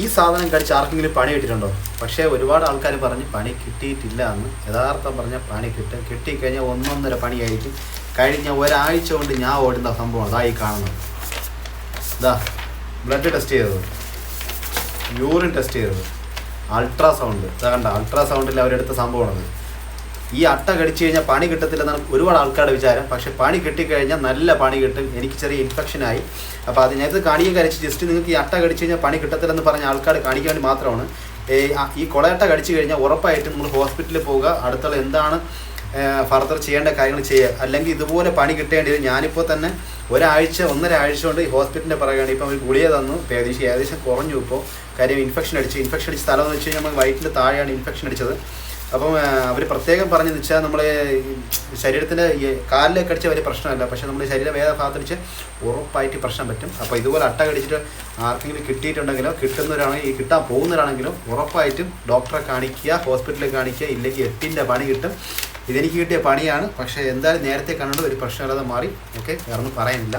ഈ സാധനം കടിച്ച് ആർക്കെങ്കിലും പണി കിട്ടിയിട്ടുണ്ടോ? പക്ഷേ ഒരുപാട് ആൾക്കാർ പറഞ്ഞ് പണി കിട്ടിയിട്ടില്ല എന്ന് യഥാർത്ഥം പറഞ്ഞാൽ പണി കിട്ടും. കിട്ടിക്കഴിഞ്ഞാൽ ഒന്നൊന്നര പണിയായിരിക്കും കഴിഞ്ഞ ഒരാഴ്ച കൊണ്ട് ഞാൻ ഓടുന്ന സംഭവം അതായി കാണുന്നത്. ഇതാ ബ്ലഡ് ടെസ്റ്റ് ചെയ്തത്. യൂറിൻ ടെസ്റ്റ് ചെയ്തത്. അൾട്രാസൗണ്ട് ഇതാ കണ്ട അൾട്രാസൗണ്ടിൽ അവരെടുത്ത സംഭവമാണത്. ഈ അട്ട കടിച്ചു കഴിഞ്ഞാൽ പണി കിട്ടത്തില്ലെന്നാണ് ഒരുപാട് ആൾക്കാരുടെ വിചാരം. പക്ഷേ പണി കിട്ടിക്കഴിഞ്ഞാൽ നല്ല പണി കിട്ടും. എനിക്ക് ചെറിയ ഇൻഫെക്ഷനായി അപ്പോൾ അത് ഞാനത് കാണിക്കാൻ കഴിച്ച് ജസ്റ്റ് നിങ്ങൾക്ക് ഈ അട്ട കടിച്ചു കഴിഞ്ഞാൽ പണി കിട്ടത്തില്ലെന്ന് പറഞ്ഞ ആൾക്കാർ കാണിക്കാൻ വേണ്ടി മാത്രമാണ്. ഈ കൊളയട്ട കടിച്ചു കഴിഞ്ഞാൽ ഉറപ്പായിട്ടും നമ്മൾ ഹോസ്പിറ്റലിൽ പോവുക. അടുത്തുള്ള എന്താണ് ഫർദർ ചെയ്യേണ്ട കാര്യങ്ങൾ ചെയ്യുക. അല്ലെങ്കിൽ ഇതുപോലെ പണി കിട്ടേണ്ടി വരും. ഞാനിപ്പോൾ തന്നെ ഒരാഴ്ച ഒന്നര ആഴ്ച കൊണ്ട് ഈ ഹോസ്പിറ്റലിന്റെ പറയുകയാണ് ഇപ്പം ഒരു ഗുളിക തന്നു. ഏകദേശം ഏകദേശം കുറഞ്ഞു ഇപ്പോൾ. കാര്യം ഇൻഫെക്ഷൻ അടിച്ച് ഇൻഫെക്ഷൻ അടിച്ച സ്ഥലം എന്ന് വെച്ച് കഴിഞ്ഞാൽ നമ്മൾ വയറ്റിന്റെ താഴെയാണ് ഇൻഫെക്ഷൻ അടിച്ചത്. അപ്പം അവർ പ്രത്യേകം പറഞ്ഞു വെച്ചാൽ നമ്മളെ ശരീരത്തിന്റെ കാലിലേക്ക് അടിച്ച വലിയ പ്രശ്നമല്ല. പക്ഷേ നമ്മുടെ ശരീരം വേദ ഭാഗത്തടിച്ച് ഉറപ്പായിട്ട് പ്രശ്നം പറ്റും. അപ്പോൾ ഇതുപോലെ അട്ട കടിച്ചിട്ട് ആർക്കെങ്കിലും കിട്ടിയിട്ടുണ്ടെങ്കിലോ കിട്ടുന്നവരാണെങ്കിൽ ഈ കിട്ടാൻ പോകുന്നവരാണെങ്കിലും ഉറപ്പായിട്ടും ഡോക്ടറെ കാണിക്കുക ഹോസ്പിറ്റലിൽ കാണിക്കുക ഇല്ലെങ്കിൽ എട്ടിന്റെ പണി കിട്ടും. ഇതെനിക്ക് കിട്ടിയ പണിയാണ്. പക്ഷേ എന്തായാലും നേരത്തെ കണ്ടുകൊണ്ട് ഒരു പ്രശ്നമില്ലാതെ മാറി. ഓക്കെ വേറൊന്നും പറയാനില്ല.